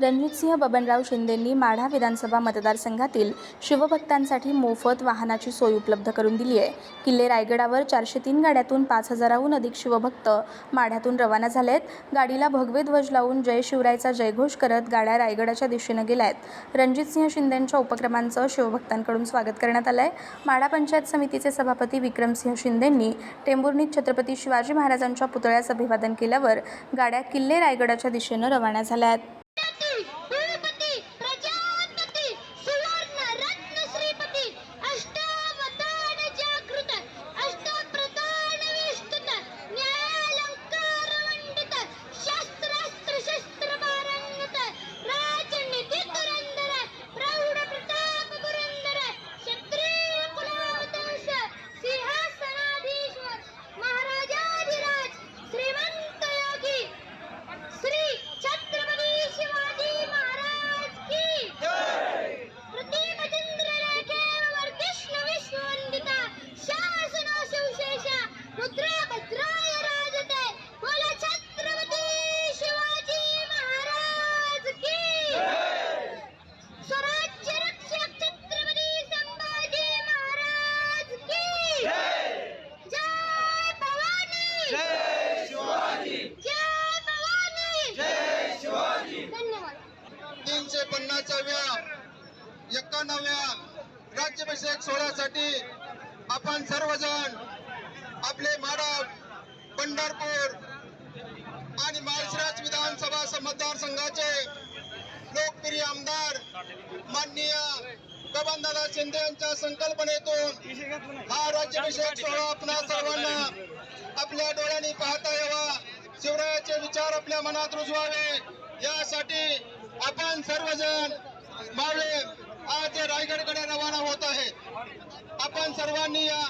रणजितसिंह बबनराव शिंदेंनी माढा विधानसभा मतदारसंघातील शिवभक्तांसाठी मोफत वाहनाची सोय उपलब्ध करून दिली आहे. किल्ले रायगडावर चारशे तीन गाड्यातून पाच हजाराहून अधिक शिवभक्त माढ्यातून रवाना झाले आहेत गाडीला भगवे ध्वज लावून जय शिवरायचा जयघोष करत गाड्या रायगडाच्या दिशेनं गेल्या आहेत रणजितसिंह शिंदेंच्या उपक्रमांचं शिवभक्तांकडून स्वागत करण्यात आलं आहे माढा पंचायत समितीचे सभापती विक्रमसिंह शिंदेंनी टेंभुर्णीत छत्रपती शिवाजी महाराजांच्या पुतळ्यास अभिवादन केल्यावर गाड्या किल्ले रायगडाच्या दिशेनं रवाना झाल्या आहेत. तीनशे पन्नासाव्या राज्याभिषेक सोहळ्यासाठी आपण सर्वजण आपले माडा पंढरपूर आणि माळशिराज विधानसभा मतदारसंघाचे लोकप्रिय आमदार माननीय बबनदादा शिंदे यांच्या संकल्पनेतून हा राज्याभिषेक सोहळा आपणा सर्वांना आपल्या डोळ्यांनी पाहता यावा शिवरायाचे विचार आपल्या मनात रुजवावे यासाठी आपण सर्वजण मावळे आज रायगडकडे रवाना होत आहेत आपण सर्वांनी या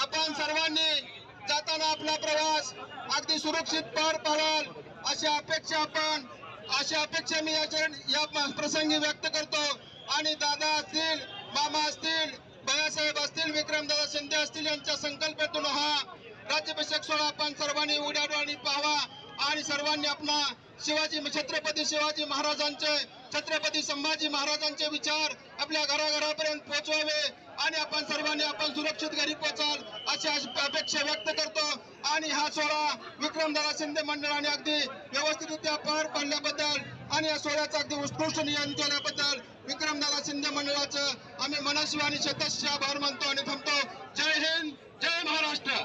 आपण सर्वांनी जाताना आपला प्रवास अगदी सुरक्षित पार पाडाल अशी अपेक्षा आपण अशी अपेक्षा मी या प्रसंगी व्यक्त करतो. आणि दादा असतील मामा असतील भैयासाहेब असतील विक्रमदादा शिंदे असतील यांच्या संकल्पेतून हा राज्याभिषेक सोहळा आपण सर्वांनी उड्या पाहावा. आणि सर्वांनी आपला शिवाजी छत्रपती शिवाजी महाराजांचे छत्रपती संभाजी महाराजांचे विचार आपल्या घराघरापर्यंत पोहोचवावे आणि आपण सर्वांनी आपण सुरक्षित घरी पोहोचाल अशी अपेक्षा व्यक्त करतो. आणि हा सोहळा विक्रमदादा शिंदे मंडळाने अगदी व्यवस्थितरित्या पार पाडल्याबद्दल आणि या सोहळ्याचं अगदी उत्कृष्ट नियोजन केल्याबद्दल विक्रमदादा शिंदे मंडळाचं आम्ही मनस्वी आणि शतस्य आभार मानतो आणि थांबतो. जय हिंद जय महाराष्ट्र.